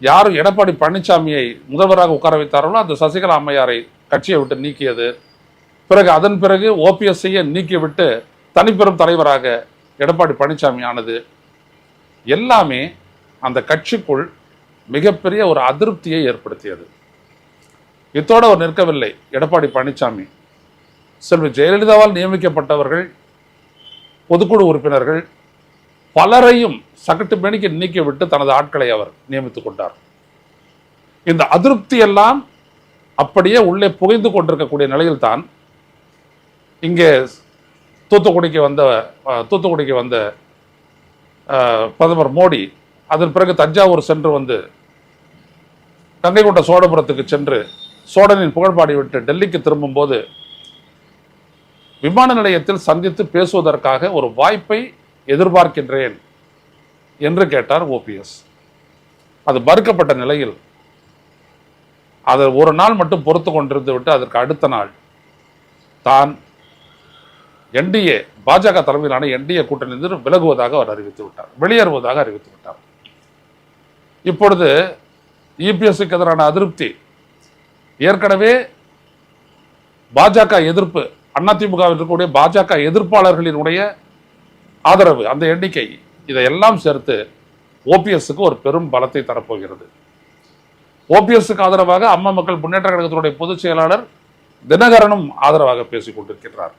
யாரும் எடப்பாடி பழனிசாமியை முதல்வராக உட்கார வைத்தார்களோ அந்த சசிகலா அம்மையாரை கட்சியை விட்டு நீக்கியது. பிறகு அதன் பிறகு ஓபிஎஸ்ஐயை நீக்கிவிட்டு தனிப்பெரும் தலைவராக எடப்பாடி பழனிசாமி ஆனது. எல்லாமே அந்த கட்சிக்குள் மிகப்பெரிய ஒரு அதிருப்தியை ஏற்படுத்தியது. இத்தோடு அவர் நிற்கவில்லை எடப்பாடி பழனிசாமி. செல்வி ஜெயலலிதாவால் நியமிக்கப்பட்டவர்கள் பொதுக்குழு உறுப்பினர்கள் பலரையும் சகட்டு மேனிக்கு நீக்கிவிட்டு தனது ஆட்களை அவர் நியமித்துக் கொண்டார். இந்த அதிருப்தி எல்லாம் அப்படியே உள்ளே புகைந்து கொண்டிருக்கக்கூடிய நிலையில் தான் இங்கே தூத்துக்குடிக்கு வந்த தூத்துக்குடிக்கு வந்த அஹ், பிரதமர் மோடி அதன் பிறகு தஞ்சாவூர் சென்று வந்து கங்கை கொண்ட சோழபுரத்துக்கு சென்று சோழனின் புகழ்பாடி விட்டு டெல்லிக்கு திரும்பும்போது விமான நிலையத்தில் சந்தித்து பேசுவதற்காக ஒரு வாய்ப்பை எதிர்பார்க்கின்றேன். என்று கேட்டார் ஓபிஎஸ். அது மறுக்கப்பட்ட நிலையில் அதை ஒரு நாள் மட்டும் பொறுத்து கொண்டிருந்து விட்டு அதற்கு அடுத்த நாள் தான் என்டிஏ பாஜக தலைமையிலான என்டிஏ கூட்டணியிலிருந்து விலகுவதாக அவர் அறிவித்து விட்டார். வெளியேறுவதாக அறிவித்து விட்டார். இப்பொழுது இபிஎஸ்க்கு எதிரான அதிருப்தி. ஏற்கனவே பாஜக எதிர்ப்பு அதிமுகவில் இருக்கக்கூடிய பாஜக எதிர்ப்பாளர்களினுடைய ஆதரவு அந்த எண்ணிக்கை இதையெல்லாம் சேர்த்து ஓபிஎஸ்க்கு ஒரு பெரும் பலத்தை தரப்போகிறது. ஓபிஎஸ்க்கு ஆதரவாக அம்மா மக்கள் முன்னேற்ற கழகத்தினுடைய பொதுச் செயலாளர் தினகரனும் ஆதரவாக பேசிக் கொண்டிருக்கிறார்